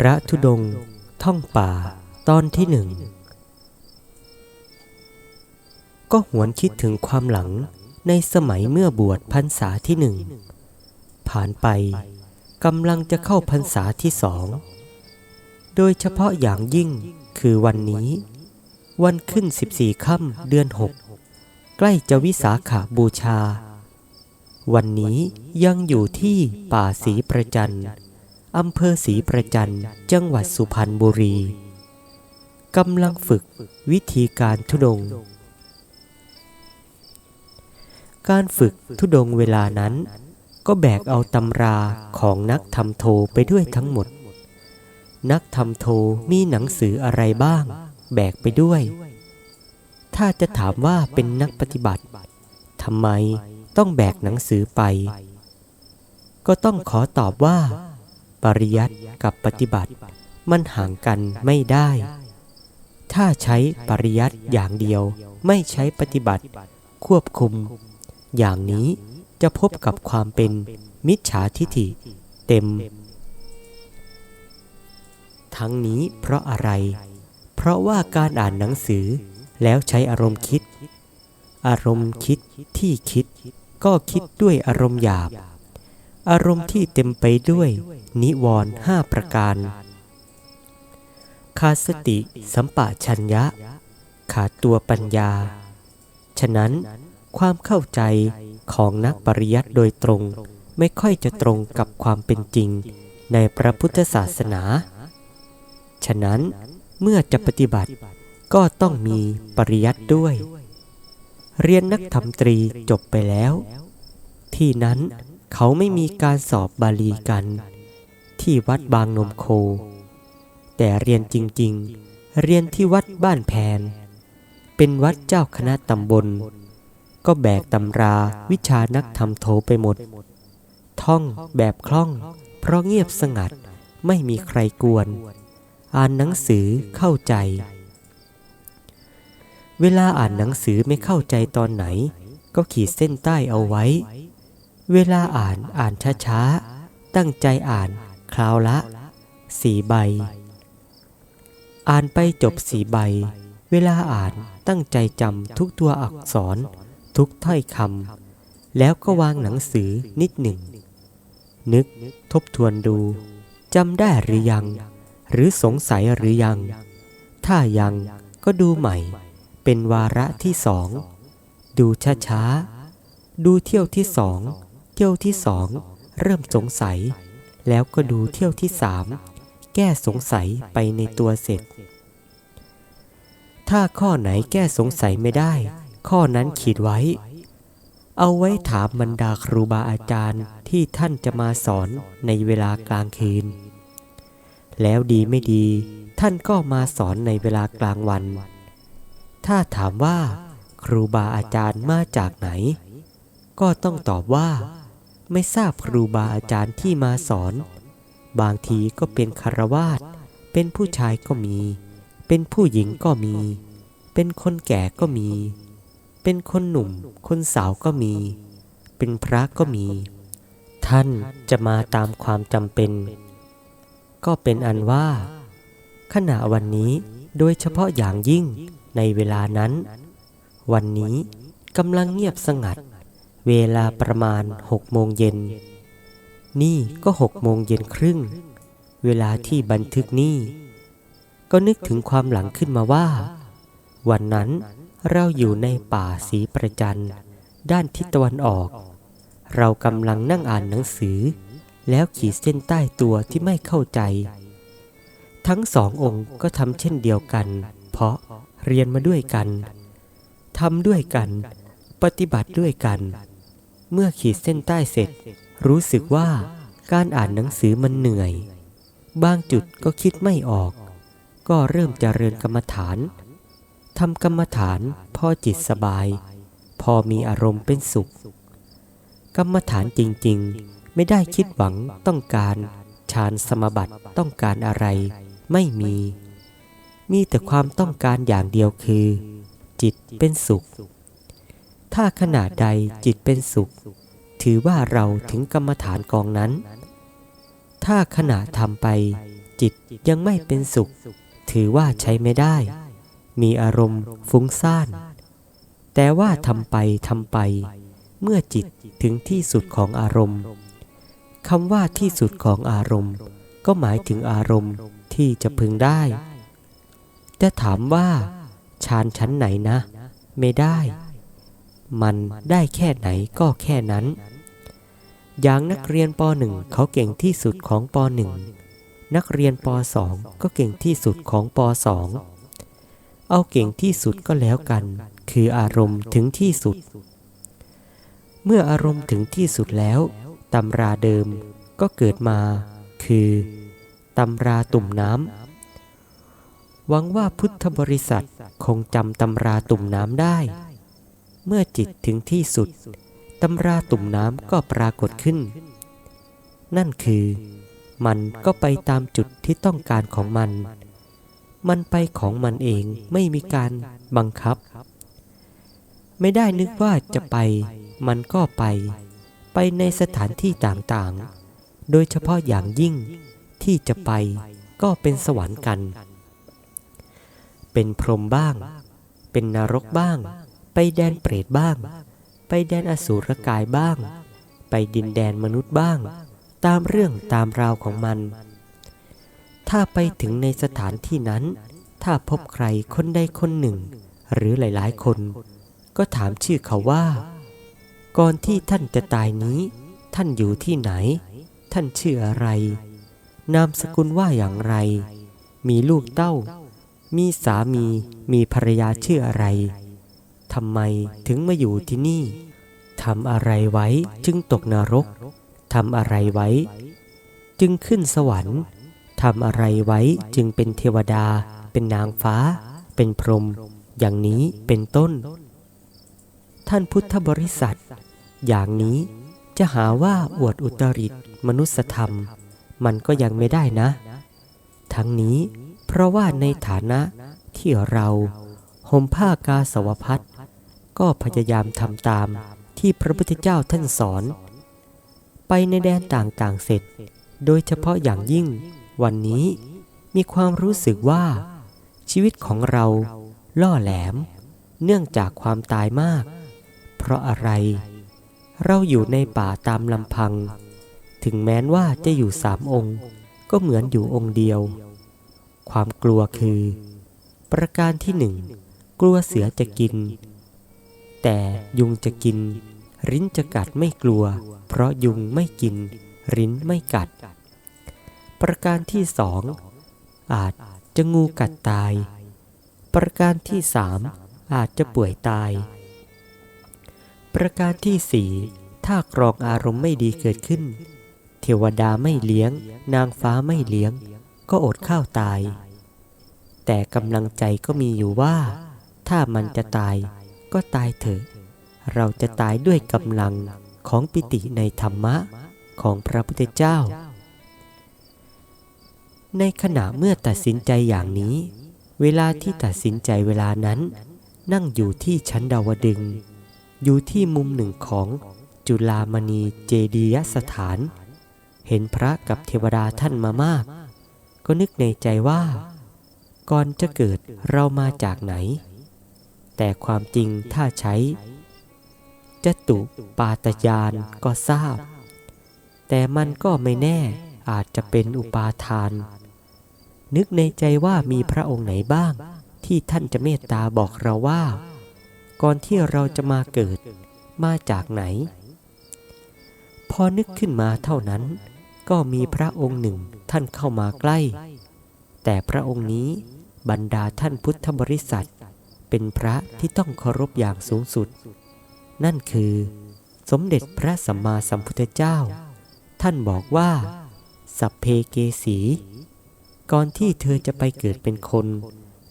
พระธุดงค์ท่องป่าตอนที่หนึ่ง ก็หวนคิดถึงความหลังในสมัยเมื่อบวชพรรษาที่หนึ่ง ผ่านไปกำลังจะเข้าพรรษาที่สอง โดยเฉพาะอย่างยิ่งคือวันนี้ วันขึ้น14ค่ำเดือน6ใกล้จะวิสาขาบูชา วันนี้ยังอยู่ที่ป่าศรีประจัน อำเภอศรีประจันจังหวัดสุพรรณบุรี กำลังฝึกวิธีการทุดง การฝึกทุดงเวลานั้น ก็แบกเอาตำราของนักทำโทไปด้วยทั้งหมด นักทำโทมีหนังสืออะไรบ้าง แบกไปด้วย ถ้าจะถามว่าเป็นนักปฏิบัติทำไมต้องแบกหนังสือไป ก็ต้องขอตอบว่า ปริยัติกับปฏิบัติ มันห่างกันไม่ได้ ถ้าใช้ปริยัติอย่างเดียวไม่ใช้ปฏิบัติ ควบคุม อย่างนี้จะพบกับความเป็นมิจฉาทิฐิเต็ม ทั้งนี้เพราะอะไร เพราะว่าการอ่านหนังสือแล้วใช้อารมณ์คิด อารมณ์คิดที่คิด ก็คิดด้วยอารมณ์หยาบ อารมณ์ที่เต็มไปด้วย นิวรณ์ห้าประการ ขาดสติสัมปะชัญญะ ขาดตัวปัญญา ฉะนั้นความเข้าใจของนักปริยัติโดยตรงไม่ค่อยจะตรงกับความเป็นจริงในพระพุทธศาสนา ฉะนั้นเมื่อจะปฏิบัติก็ต้องมีปริยัติด้วย เรียนนักธรรมตรีจบไปแล้ว ที่นั้น เขาไม่มีการสอบบาลีกัน ที่วัดบางนมโค แต่เรียนจริงๆ เรียนที่วัดบ้านแพน เป็นวัดเจ้าคณะตำบล ก็แบกตำราวิชานักธรรมโทไปหมด ท่องแบบคล่อง เพราะเงียบสงัดไม่มีใครกวน อ่านหนังสือเข้าใจ เวลาอ่านหนังสือไม่เข้าใจตอนไหน ก็ขีดเส้นใต้เอาไว้ เวลาอ่านอ่านช้าๆ ตั้งใจอ่านคราวละสี่ใบ อ่านไปจบสี่ใบ เวลาอ่านตั้งใจจำทุกตัวอักษร ทุกถ้อยคำแล้วก็วางหนังสือนิดหนึ่ง นึกทบทวนดูจำได้หรือยัง หรือสงสัยหรือยัง ถ้ายังก็ดูใหม่ เป็นวาระที่สอง ดูช้าๆ ดูเที่ยวที่สอง เที่ยวที่สองเริ่มสงสัย แล้วก็ดูเที่ยวที่สามแก้สงสัยไปในตัวเสร็จ ถ้าข้อไหนแก้สงสัยไม่ได้ ข้อนั้นขีดไว้ เอาไว้ถามบรรดาครูบาอาจารย์ที่ท่านจะมาสอนในเวลากลางคืน แล้วดีไม่ดี ท่านก็มาสอนในเวลากลางวัน ถ้าถามว่า ครูบาอาจารย์มาจากไหน ก็ต้องตอบว่า ไม่ทราบครูบาอาจารย์ที่มาสอน บางทีก็เป็นคารวาสเป็นผู้ชายก็มี เป็นผู้หญิงก็มี เป็นคนแก่ก็มี เป็นคนหนุ่ม คนสาวก็มี เป็นพระก็มี ท่านจะมาตามความจำเป็น ก็เป็นอันว่า ขณะวันนี้โดยเฉพาะอย่างยิ่งในเวลานั้น วันนี้กำลังเงียบสงัด เวลาประมาณหกโมงเย็น นี่ก็หกโมงเย็นครึ่ง เวลาที่บันทึกนี่ ก็นึกถึงความหลังขึ้นมาว่า วันนั้นเราอยู่ในป่าสีประจันด้านทิศตะวันออก เรากำลังนั่งอ่านหนังสือ แล้วขีดเส้นใต้ตัวที่ไม่เข้าใจ ทั้งสององค์ก็ทำเช่นเดียวกัน เพราะเรียนมาด้วยกันทำด้วยกัน ปฏิบัติด้วยกัน เมื่อขีดเส้นใต้เสร็จ รู้สึกว่าการอ่านหนังสือมันเหนื่อย บางจุดก็คิดไม่ออก ก็เริ่มเจริญกรรมฐานทำกรรมฐานพอจิตสบาย พอมีอารมณ์เป็นสุข กรรมฐานจริงๆ ไม่ได้คิดหวังต้องการฌานสมบัติต้องการอะไร ไม่มี มีแต่ความต้องการอย่างเดียวคือ จิตเป็นสุข ถ้าขณะใดจิตเป็นสุข ถือว่าเราถึงกรรมฐานกองนั้น ถ้าขณะทำไป จิตยังไม่เป็นสุข ถือว่าใช้ไม่ได้ มีอารมณ์ฟุ้งซ่าน แต่ว่าทำไปทำไป เมื่อจิตถึงที่สุดของอารมณ์คำว่าที่สุดของอารมณ์ ก็หมายถึงอารมณ์ที่จะพึงได้ จะถามว่าฌานชั้นไหนนะ ไม่ได้ มันได้แค่ไหนก็แค่นั้น อย่างนักเรียนป .1 เขาเก่งที่สุดของป .1 นักเรียนป .2 ก็เก่งที่สุดของป .2 เอาเก่งที่สุดก็แล้วกัน คืออารมณ์ถึงที่สุด เมื่ออารมณ์ถึงที่สุดแล้วตำราเดิมก็เกิดมา คือตำราตุ่มน้ำหวังว่าพุทธบริษัทคงจำตำราตุ่มน้ำได้ เมื่อจิตถึงที่สุดตำราตุ่มน้ำก็ปรากฏขึ้น นั่นคือ มันก็ไปตามจุดที่ต้องการของมัน มันไปของมันเองไม่มีการบังคับ ไม่ได้นึกว่าจะไป มันก็ไป ไปในสถานที่ต่างๆ โดยเฉพาะอย่างยิ่งที่จะไปก็เป็นสวรรค์กัน เป็นพรหมบ้าง เป็นนรกบ้าง ไปแดนเปรตบ้าง ไปแดนอสูรกายบ้าง ไปดินแดนมนุษย์บ้าง ตามเรื่องตามราวของมัน ถ้าไปถึงในสถานที่นั้น ถ้าพบใครคนใดคนหนึ่ง หรือหลายๆ คน ก็ถามชื่อเขาว่า ก่อนที่ท่านจะตายนี้ ท่านอยู่ที่ไหน ท่านชื่ออะไร นามสกุลว่าอย่างไร มีลูกเต้า มีสามี มีภรรยาชื่ออะไร ทำไมถึงมาอยู่ที่นี่ ทำอะไรไว้จึงตกนรก ทำอะไรไว้ จึงขึ้นสวรรค์ ทำอะไรไว้จึงเป็นเทวดา เป็นนางฟ้า เป็นพรหม อย่างนี้เป็นต้น ท่านพุทธบริษัท อย่างนี้จะหาว่าอวดอุตริตมนุสธรรม มันก็ยังไม่ได้นะ ทั้งนี้เพราะว่าในฐานะที่เราห่มผ้ากาสาวพัด ก็พยายามทำตามที่พระพุทธเจ้าท่านสอน ไปในแดนต่างๆเสร็จ โดยเฉพาะอย่างยิ่ง วันนี้มีความรู้สึกว่า ชีวิตของเราล่อแหลม เนื่องจากความตายมาก เพราะอะไร เราอยู่ในป่าตามลำพัง ถึงแม้นว่าจะอยู่สามองค์ ก็เหมือนอยู่องค์เดียว ความกลัวคือ ประการที่หนึ่ง กลัวเสือจะกิน แต่ยุงจะกิน ริ้นจะกัดไม่กลัว เพราะยุงไม่กิน ริ้นไม่กัด ประการที่สองอาจจะงูกัดตาย ประการที่สามอาจจะป่วยตาย ประการที่สี่ถ้ากรองอารมณ์ไม่ดีเกิดขึ้น เทวดาไม่เลี้ยง นางฟ้าไม่เลี้ยง ก็อดข้าวตาย แต่กำลังใจก็มีอยู่ว่า ถ้ามันจะตาย ก็ตายเถอะ เราจะตายด้วยกำลังของปิติในธรรมะของพระพุทธเจ้า ในขณะเมื่อตัดสินใจอย่างนี้ เวลาที่ตัดสินใจเวลานั้น นั่งอยู่ที่ชั้นดาวดึง อยู่ที่มุมหนึ่งของจุลามณีเจดียสถาน เห็นพระกับเทวดาท่านมามาก ก็นึกในใจว่า ก่อนจะเกิดเรามาจากไหน แต่ความจริงถ้าใช้จตุปาตยานก็ทราบ แต่มันก็ไม่แน่อาจจะเป็นอุปาทาน นึกในใจว่ามีพระองค์ไหนบ้าง ที่ท่านจะเมตตาบอกเราว่า ก่อนที่เราจะมาเกิดมาจากไหน พอนึกขึ้นมาเท่านั้น ก็มีพระองค์หนึ่งท่านเข้ามาใกล้ แต่พระองค์นี้บรรดาท่านพุทธบริษัท เป็นพระที่ต้องเคารพอย่างสูงสุด นั่นคือ สมเด็จพระสัมมาสัมพุทธเจ้า ท่านบอกว่า สัพเพเกสี ก่อนที่เธอจะไปเกิดเป็นคน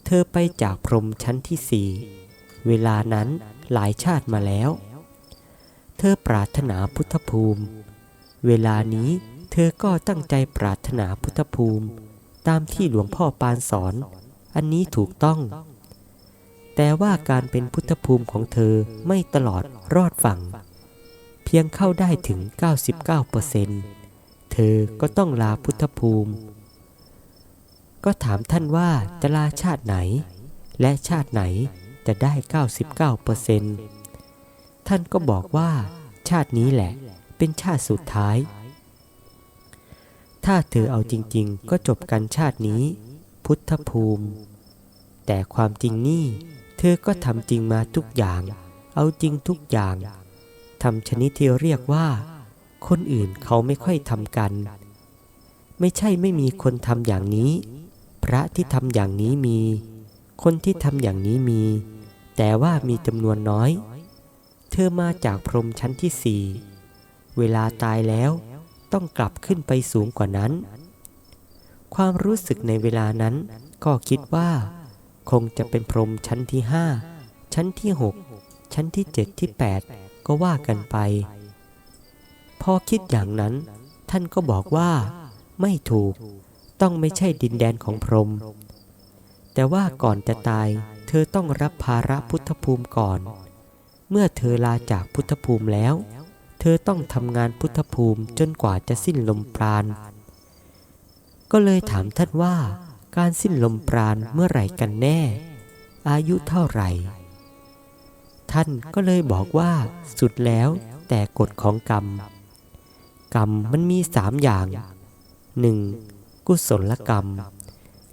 เธอไปจากพรมชั้นที่สี่เวลานั้นหลายชาติมาแล้ว เธอปรารถนาพุทธภูมิ เวลานี้เธอก็ตั้งใจปรารถนาพุทธภูมิ ตามที่หลวงพ่อปานสอน อันนี้ถูกต้อง แต่ว่าการเป็นพุทธภูมิของเธอไม่ตลอดรอดฝั่ง เพียงเข้าได้ถึง 99%เธอก็ต้องลาพุทธภูมิ ก็ถามท่านว่าจะลาชาติไหน และชาติไหนจะได้ 99%ท่านก็บอกว่า ชาตินี้แหละเป็นชาติสุดท้าย ถ้าเธอเอาจริง ๆ ก็จบกันชาตินี้ พุทธภูมิ แต่ความจริงนี่ เธอก็ทำจริงมาทุกอย่าง เอาจริงทุกอย่างทำชนิดที่เรียกว่า คนอื่นเขาไม่ค่อยทำกัน ไม่ใช่ไม่มีคนทำอย่างนี้ พระที่ทำอย่างนี้มี คนที่ทำอย่างนี้มี แต่ว่ามีจำนวนน้อย เธอมาจากพรมชั้นที่สี่เวลาตายแล้วต้องกลับขึ้นไปสูงกว่านั้น ความรู้สึกในเวลานั้นก็คิดว่า คงจะเป็นพรหมชั้นที่ห้าชั้นที่หกชั้นที่เจ็ดที่แปดก็ว่ากันไป พอคิดอย่างนั้น ท่านก็บอกว่า ไม่ถูกต้องไม่ใช่ดินแดนของพรหมแต่ว่าก่อนจะตาย เธอต้องรับภาระพุทธภูมิก่อน เมื่อเธอลาจากพุทธภูมิแล้ว เธอต้องทำงานพุทธภูมิจนกว่าจะสิ้นลมปราณก็เลยถามท่านว่า การสิ้นลมปราณเมื่อไหร่กันแน่ อายุเท่าไหร่ ท่านก็เลยบอกว่าสุดแล้วแต่กฎของกรรม กรรมมันมีสามอย่าง 1. กุศลกรรม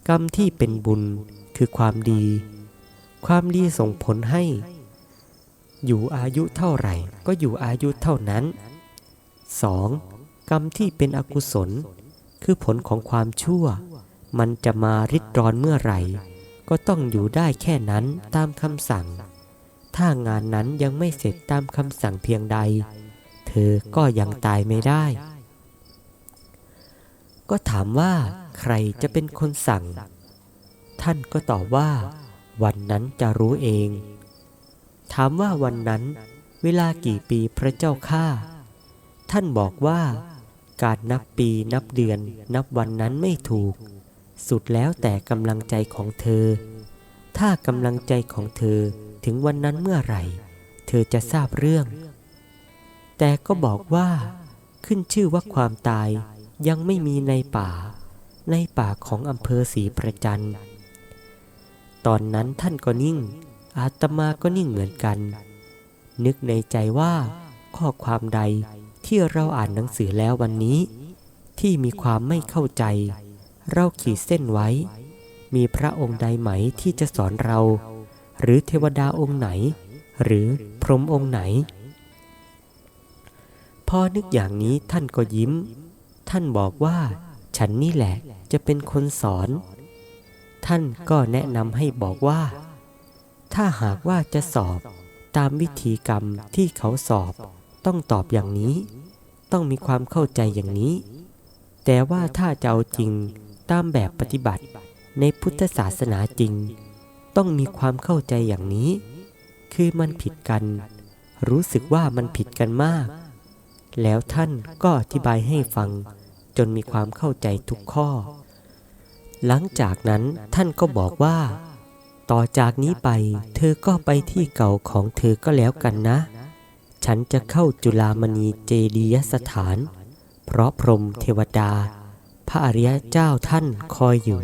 กรรมที่เป็นบุญคือความดี ความดีส่งผลให้ อยู่อายุเท่าไหร่ก็อยู่อายุเท่านั้น 2. กรรมที่เป็นอกุศล คือผลของความชั่ว มันจะมาริดรอนเมื่อไหร่ ก็ต้องอยู่ได้แค่นั้นตามคำสั่ง ถ้างานนั้นยังไม่เสร็จตามคำสั่งเพียงใด เธอก็ยังตายไม่ได้ ก็ถามว่าใครจะเป็นคนสั่ง ท่านก็ตอบว่า วันนั้นจะรู้เอง ถามว่าวันนั้นเวลากี่ปีพระเจ้าข้าท่านบอกว่าการนับปีนับเดือนนับวันนั้นไม่ถูก สุดแล้วแต่กำลังใจของเธอ ถ้ากำลังใจของเธอถึงวันนั้นเมื่อไหร่ เธอจะทราบเรื่อง แต่ก็บอกว่า ขึ้นชื่อว่าความตายยังไม่มีในป่า ในป่าของอำเภอศรีประจันตอนนั้นท่านก็นิ่ง อาตมาก็นิ่งเหมือนกัน นึกในใจว่า ข้อความใดที่เราอ่านหนังสือแล้ววันนี้ ที่มีความไม่เข้าใจ เราขีดเส้นไว้ มีพระองค์ใดไหมที่จะสอนเรา หรือเทวดาองค์ไหน หรือพรหมองค์ไหน พอนึกอย่างนี้ท่านก็ยิ้ม ท่านบอกว่า ฉันนี่แหละจะเป็นคนสอน ท่านก็แนะนำให้บอกว่า ถ้าหากว่าจะสอบตามวิธีกรรมที่เขาสอบต้องตอบอย่างนี้ ต้องมีความเข้าใจอย่างนี้ แต่ว่าถ้าจะเอาจริง ตามแบบปฏิบัติในพุทธศาสนาจริง ต้องมีความเข้าใจอย่างนี้ คือมันผิดกัน รู้สึกว่ามันผิดกันมาก แล้วท่านก็อธิบายให้ฟัง จนมีความเข้าใจทุกข้อ หลังจากนั้นท่านก็บอกว่า ต่อจากนี้ไป เธอก็ไปที่เก่าของเธอก็แล้วกันนะ ฉันจะเข้าจุลามณีเจดียสถาน เพราะพรหมเทวดา พระอริยเจ้าท่านคอยอยู่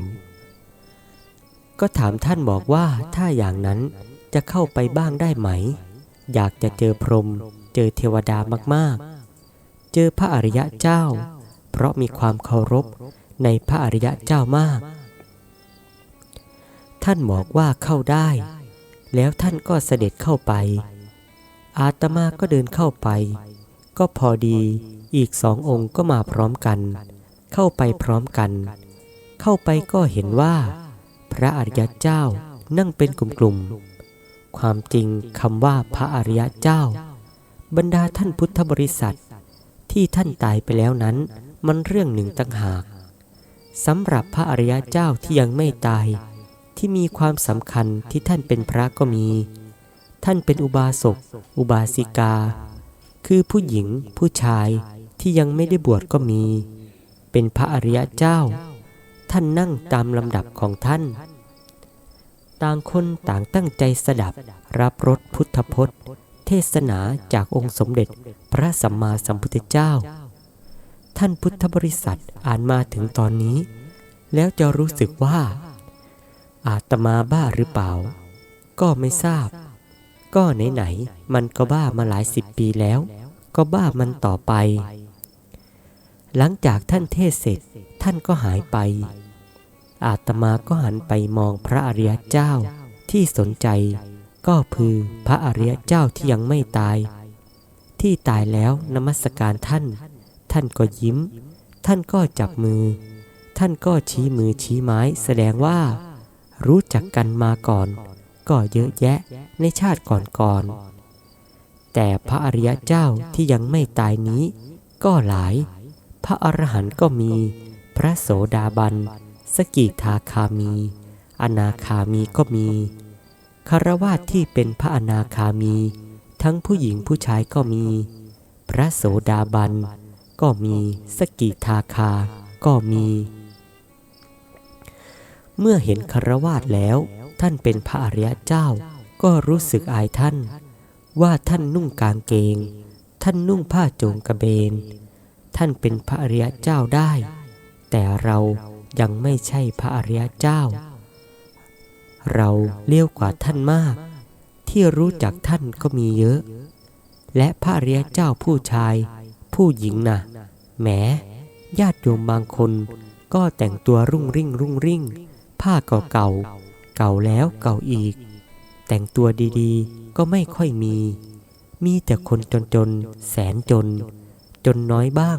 ก็ถามท่านบอกว่าถ้าอย่างนั้นจะเข้าไปบ้างได้ไหม อยากจะเจอพรหมเจอเทวดามากๆ เจอพระอริยเจ้า เพราะมีความเคารพในพระอริยเจ้ามาก ท่านบอกว่าเข้าได้ แล้วท่านก็เสด็จเข้าไป อาตมาก็เดินเข้าไป ก็พอดีอีกสององค์ก็มาพร้อมกัน เข้าไปพร้อมกัน เข้าไปก็เห็นว่า พระอริยเจ้านั่งเป็นกลุ่มๆ ความจริงคำว่าพระอริยเจ้า บรรดาท่านพุทธบริษัท ที่ท่านตายไปแล้วนั้น มันเรื่องหนึ่งต่างหากสำหรับพระอริยเจ้าที่ยังไม่ตาย ที่มีความสำคัญที่ท่านเป็นพระก็มี ท่านเป็นอุบาสก อุบาสิกา คือผู้หญิงผู้ชายที่ยังไม่ได้บวชก็มี เป็นพระอริยเจ้า ท่านนั่งตามลำดับของท่าน ต่างคนต่างตั้งใจสดับรับรสพุทธพจน์ เทศนาจากองค์สมเด็จพระสัมมาสัมพุทธเจ้า ท่านพุทธบริษัทอ่านมาถึงตอนนี้ แล้วจะรู้สึกว่า อาตมาบ้าหรือเปล่า ก็ไม่ทราบ ก็ไหนๆมันก็บ้ามาหลายสิบปีแล้ว ก็บ้ามันต่อไป หลังจากท่านเทศเสร็จท่านก็หายไป อาตมาก็หันไปมองพระอริยเจ้าที่สนใจ ก็คือพระอริยเจ้าที่ยังไม่ตาย ที่ตายแล้วนมัสการท่าน ท่านก็ยิ้ม ท่านก็จับมือ ท่านก็ชี้มือชี้ไม้แสดงว่า รู้จักกันมาก่อน ก็เยอะแยะในชาติก่อนๆแต่พระอริยเจ้าที่ยังไม่ตายนี้ ก็หลาย พระอรหันต์ก็มี พระโสดาบัน สกิทาคามี อนาคามีก็มีคารวาสที่เป็นพระอนาคามี ทั้งผู้หญิงผู้ชายก็มี พระโสดาบัน ก็มี สกิทาคา ก็มี เมื่อเห็นคารวาสแล้ว ท่านเป็นพระอริยเจ้า ก็รู้สึกอายท่าน ว่าท่านนุ่งกางเกง ท่านนุ่งผ้าโจงกระเบน ท่านเป็นพระอริยเจ้าได้ แต่เรายังไม่ใช่พระอริยเจ้า เราเลี้ยวกว่าท่านมาก ที่รู้จักท่านก็มีเยอะ และพระอริยเจ้าผู้ชาย ผู้หญิงนะ่ะแหมญาติโยมบางคนก็แต่งตัวรุ่งริ่งรุ่งริ่ง ผ้าเก่าเก่าๆเก่าแล้วเก่าอีก แต่งตัวดีๆก็ไม่ค่อยมี มีแต่คนจนๆแสนจน จนน้อยบ้าง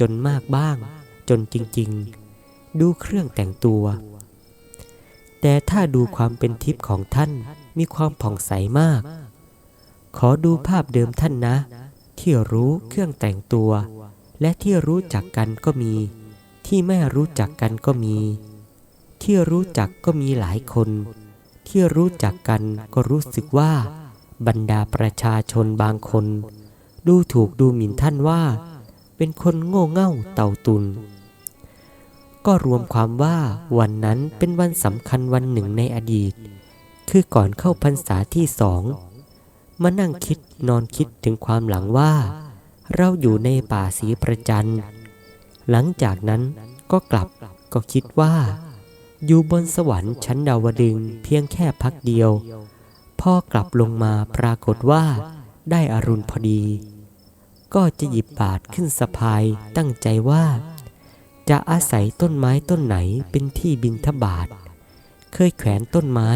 จนมากบ้าง จนจริง ๆ ดูเครื่องแต่งตัว แต่ถ้าดูความเป็นทิพย์ของท่านมีความผ่องใสมาก ขอดูภาพเดิมท่านนะ ที่รู้เครื่องแต่งตัว และที่รู้จักกันก็มี ที่ไม่รู้จักกันก็มี ที่รู้จักก็มีหลายคน ที่รู้จักกันก็รู้สึกว่า บรรดาประชาชนบางคน ดูถูกดูหมิ่นท่านว่า เป็นคนโง่เง่าเต่าตุน ก็รวมความว่าวันนั้นเป็นวันสำคัญวันหนึ่งในอดีต คือก่อนเข้าพรรษาที่สองมานั่งคิดนอนคิดถึงความหลังว่า เราอยู่ในป่าสีประจัน หลังจากนั้นก็กลับก็คิดว่า อยู่บนสวรรค์ชั้นดาวดึงเพียงแค่พักเดียว พ่อกลับลงมาปรากฏว่าได้อรุณพอดี ก็จะหยิบบาทขึ้นสะพายตั้งใจว่า จะอาศัยต้นไม้ต้นไหนเป็นที่บินทบาท เคยแขวนต้นไม้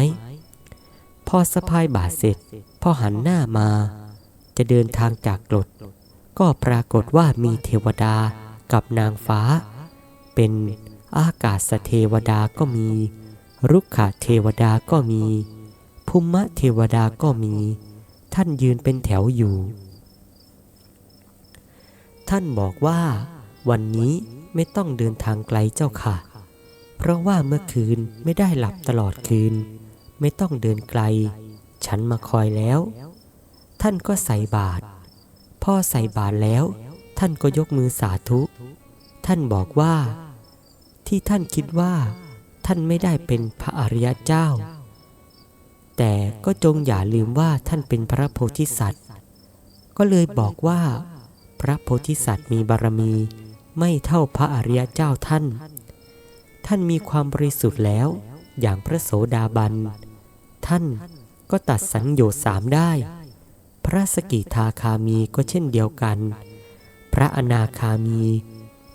พอสะพายบาทเสร็จ พอหันหน้ามา จะเดินทางจากกรดก็ปรากฏว่ามีเทวดากับนางฟ้า เป็นอากาศเทวดาก็มี รุกขเทวดาก็มี ภูมะเทวดาก็มี ท่านยืนเป็นแถวอยู่ ท่านบอกว่า วันนี้ไม่ต้องเดินทางไกลเจ้าค่ะ เพราะว่าเมื่อคืนไม่ได้หลับตลอดคืน ไม่ต้องเดินไกล ฉันมาคอยแล้ว ท่านก็ใส่บาตรพ่อใส่บาตรแล้ว ท่านก็ยกมือสาธุ ท่านบอกว่า ที่ท่านคิดว่า ท่านไม่ได้เป็นพระอริยเจ้า แต่ก็จงอย่าลืมว่าท่านเป็นพระโพธิสัตว์ ก็เลยบอกว่า พระโพธิสัตว์มีบารมีไม่เท่าพระอริยเจ้าท่าน ท่านมีความบริสุทธิ์แล้ว อย่างพระโสดาบัน ท่านก็ตัดสังโยชน์สามได้ พระสกิทาคามีก็เช่นเดียวกัน พระอนาคามี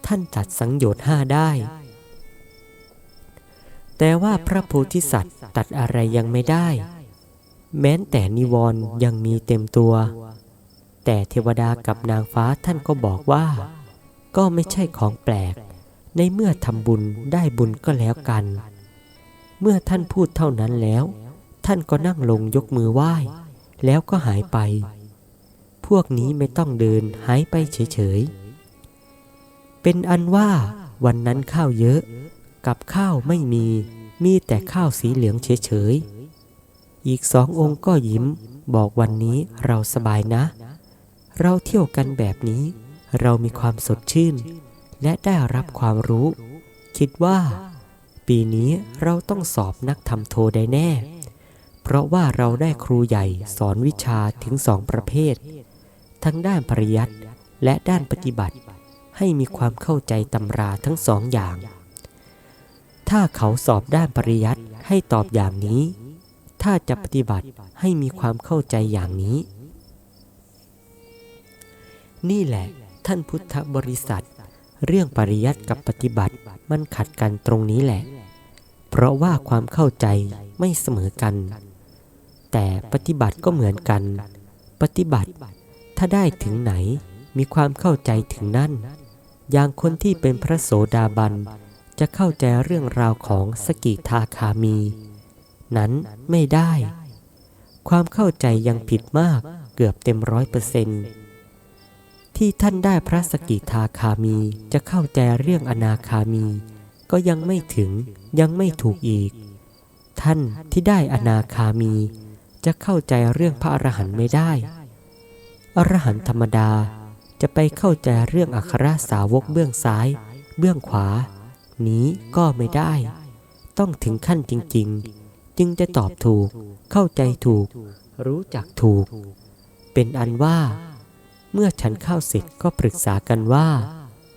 ท่านตัดสังโยชน์ห้าได้ แต่ว่าพระโพธิสัตว์ตัดอะไรยังไม่ได้ แม้แต่นิวรณ์ยังมีเต็มตัว แต่เทวดากับนางฟ้าท่านก็บอกว่า ก็ไม่ใช่ของแปลก ในเมื่อทำบุญได้บุญก็แล้วกัน เมื่อท่านพูดเท่านั้นแล้ว ท่านก็นั่งลงยกมือไหว้ แล้วก็หายไป พวกนี้ไม่ต้องเดินหายไปเฉยๆ เป็นอันว่าวันนั้นข้าวเยอะ กับข้าวไม่มี มีแต่ข้าวสีเหลืองเฉยๆ อีกสององค์ก็ยิ้มบอกวันนี้เราสบายนะ เราเที่ยวกันแบบนี้ เรามีความสดชื่น และได้รับความรู้ คิดว่า ปีนี้เราต้องสอบนักทำโทได้แน่ เพราะว่าเราได้ครูใหญ่สอนวิชาถึงสองประเภท ทั้งด้านปริยัติและด้านปฏิบัติ ให้มีความเข้าใจตำราทั้งสองอย่าง ถ้าเขาสอบด้านปริยัติให้ตอบอย่างนี้ ถ้าจะปฏิบัติให้มีความเข้าใจอย่างนี้ นี่แหละท่านพุทธบริษัท เรื่องปริยัติกับปฏิบัติมันขัดกันตรงนี้แหละ เพราะว่าความเข้าใจไม่เสมอกัน แต่ปฏิบัติก็เหมือนกัน ปฏิบัติถ้าได้ถึงไหนมีความเข้าใจถึงนั่น อย่างคนที่เป็นพระโสดาบันจะเข้าใจเรื่องราวของสกิทาคามี นั้นไม่ได้ ความเข้าใจยังผิดมากเกือบเต็มร้อยเปอร์เซ็นต์ ที่ท่านได้พระสกิทาคามีจะเข้าใจเรื่องอนาคามี ก็ยังไม่ถึงยังไม่ถูกอีก ท่านที่ได้อนาคามี จะเข้าใจเรื่องพระอรหันต์ไม่ได้ อรหันต์ธรรมดาจะไปเข้าใจเรื่องอัครสาวกเบื้องซ้าย เบื้องขวา นี้ก็ไม่ได้ ต้องถึงขั้นจริง ๆ จึงจะตอบถูก เข้าใจถูก รู้จักถูก เป็นอันว่า เมื่อฉันเข้าเสร็จก็ปรึกษากันว่า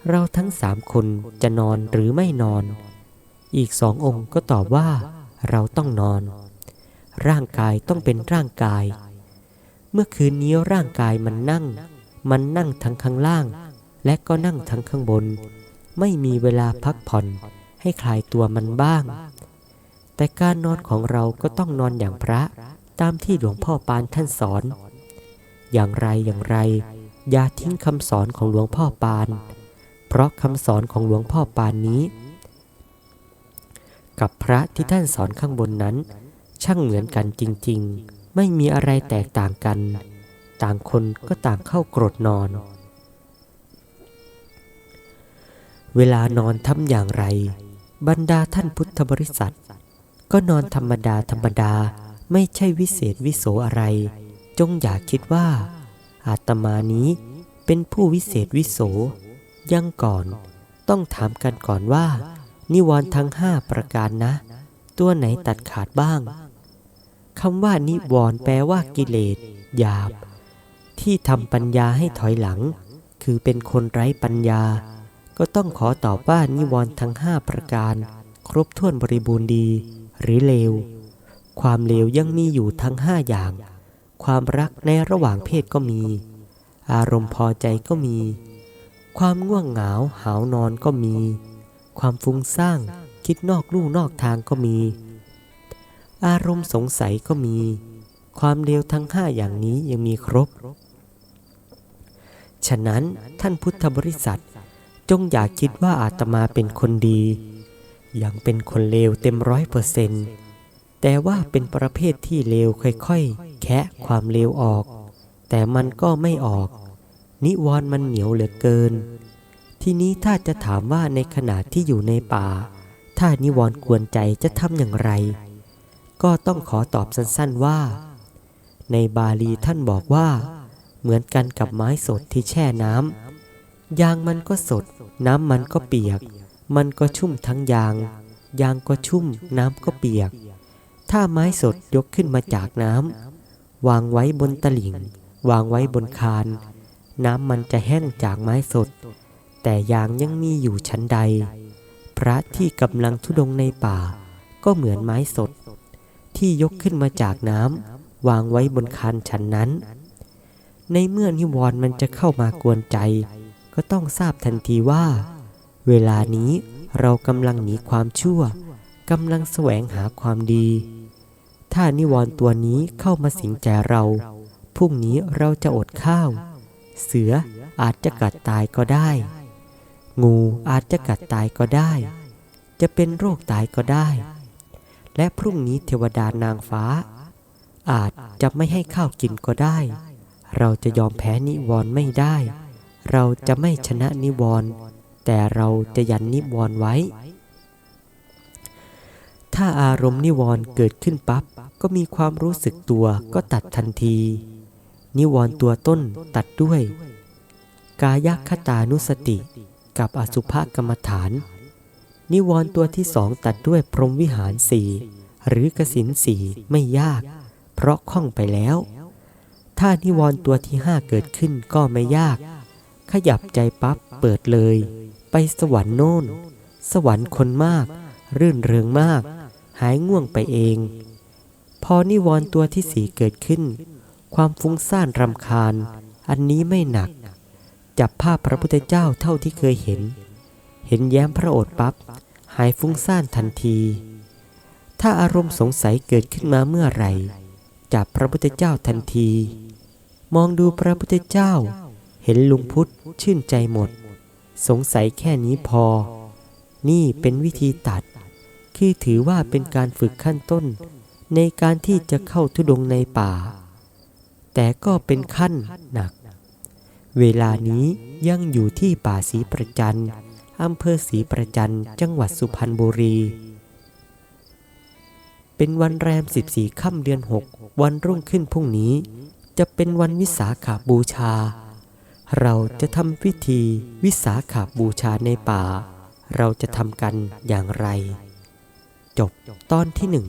เราทั้งสามคนจะนอนหรือไม่นอน อีกสององค์ก็ตอบว่าเราต้องนอน ร่างกายต้องเป็นร่างกาย เมื่อคืนนี้ร่างกายมันนั่ง มันนั่งทั้งข้างล่าง และก็นั่งทั้งข้างบน ไม่มีเวลาพักผ่อนให้คลายตัวมันบ้าง แต่การนอนของเราก็ต้องนอนอย่างพระตามที่หลวงพ่อปานท่านสอน อย่างไรอย่างไร อย่าทิ้งคำสอนของหลวงพ่อปาน เพราะคำสอนของหลวงพ่อปานนี้ กับพระที่ท่านสอนข้างบนนั้น ช่างเหมือนกันจริง ๆ ไม่มีอะไรแตกต่างกัน ต่างคนก็ต่างเข้ากรดนอน เวลานอนทำอย่างไร บรรดาท่านพุทธบริษัท ก็นอนธรรมดาธรรมดาไม่ใช่วิเศษวิโสอะไร จงอย่าคิดว่า อาตมานี้เป็นผู้วิเศษวิโสยังก่อน ต้องถามกันก่อนว่า นิวรณ์ทั้งห้าประการนะ ตัวไหนตัดขาดบ้างคำว่านิวรณ์แปลว่ากิเลสหยาบ ที่ทำปัญญาให้ถอยหลัง คือเป็นคนไร้ปัญญา ก็ต้องขอตอบว่านิวรณ์ทั้งห้าประการ ครบถ้วนบริบูรณ์ดี หรือเลว ความเลวยังมีอยู่ทั้งห้าอย่าง ความรักในระหว่างเพศก็มี อารมณ์พอใจก็มี ความง่วงเหงาหาวนอนก็มี ความฟุ้งซ่านคิดนอกลู่นอกทางก็มี อารมณ์สงสัยก็มี ความเลวทั้งห้าอย่างนี้ยังมีครบ ฉะนั้นท่านพุทธบริษัทจงอย่าคิดว่าอาตมาเป็นคนดี ยังเป็นคนเลวเต็มร้อยเปอร์เซนต์แต่ว่าเป็นประเภทที่เลวค่อยๆ แคะความเลวออก แต่มันก็ไม่ออก นิวรณ์มันเหนียวเหลือเกิน ทีนี้ถ้าจะถามว่าในขณะที่อยู่ในป่า ถ้านิวรณ์กวนใจจะทำอย่างไร ก็ต้องขอตอบสั้นๆว่า ในบาลีท่านบอกว่า เหมือนกันกับไม้สดที่แช่น้ำยางมันก็สด น้ำมันก็เปียก มันก็ชุ่มทั้งยาง ยางก็ชุ่มน้ำก็เปียกถ้าไม้สดยกขึ้นมาจากน้ำ วางไว้บนตลิ่ง วางไว้บนคาน น้ำมันจะแห้งจากไม้สด แต่ยางยังมีอยู่ชั้นใด พระที่กำลังทุดงในป่า ก็เหมือนไม้สด ที่ยกขึ้นมาจากน้ำวางไว้บนคานชั้นนั้น ในเมื่อนิวรณ์มันจะเข้ามากวนใจ ก็ต้องทราบทันทีว่า เวลานี้เรากำลังหนีความชั่วกำลังแสวงหาความดี ถ้านิวรณ์ตัวนี้เข้ามาสิงใจเราพรุ่งนี้เราจะอดข้าว เสืออาจจะกัดตายก็ได้ งูอาจจะกัดตายก็ได้ จะเป็นโรคตายก็ได้ และพรุ่งนี้เทวดานางฟ้า อาจจะไม่ให้ข้าวกินก็ได้ เราจะยอมแพ้นิวรณ์ไม่ได้ เราจะไม่ชนะนิวรณ์แต่เราจะยันนิวรณ์ไว้ ถ้าอารมณ์นิวรณ์เกิดขึ้นปั๊บ ก็มีความรู้สึกตัวก็ตัดทันที นิวรณ์ตัวต้นตัดด้วย กายคตานุสติ กับอสุภกรรมฐาน นิวรณ์ตัวที่สองตัดด้วยพรหมวิหารสี่หรือกสินสีไม่ยาก เพราะคล่องไปแล้ว ถ้านิวรณ์ตัวที่ห้าเกิดขึ้นก็ไม่ยาก ขยับใจปั๊บเปิดเลย ไปสวรรค์โน่น สวรรค์คนมาก รื่นเริงมาก หายง่วงไปเอง พอนิวรณ์ตัวที่สีเกิดขึ้น ความฟุ้งซ่านรำคาญ อันนี้ไม่หนัก จับภาพพระพุทธเจ้าเท่าที่เคยเห็น เห็นแย้มพระโอษฐ์ปั๊บหายฟุ้งซ่านทันที ถ้าอารมณ์สงสัยเกิดขึ้นมาเมื่อไหร่ จับพระพุทธเจ้าทันที มองดูพระพุทธเจ้า เห็นลุงพุทธชื่นใจหมด สงสัยแค่นี้พอ นี่เป็นวิธีตัด คือถือว่าเป็นการฝึกขั้นต้น ในการที่จะเข้าทุดงในป่า แต่ก็เป็นขั้นหนัก เวลานี้ยังอยู่ที่ป่าศรีประจันอำเภอศรีประจันจังหวัดสุพรรณบุรี เป็นวันแรม 14 ค่ำเดือน 6 วันรุ่งขึ้นพรุ่งนี้ จะเป็นวันวิสาขาบูชา เราจะทำพิธีวิสาขาบูชาในป่า เราจะทำกันอย่างไร จบตอนที่หนึ่ง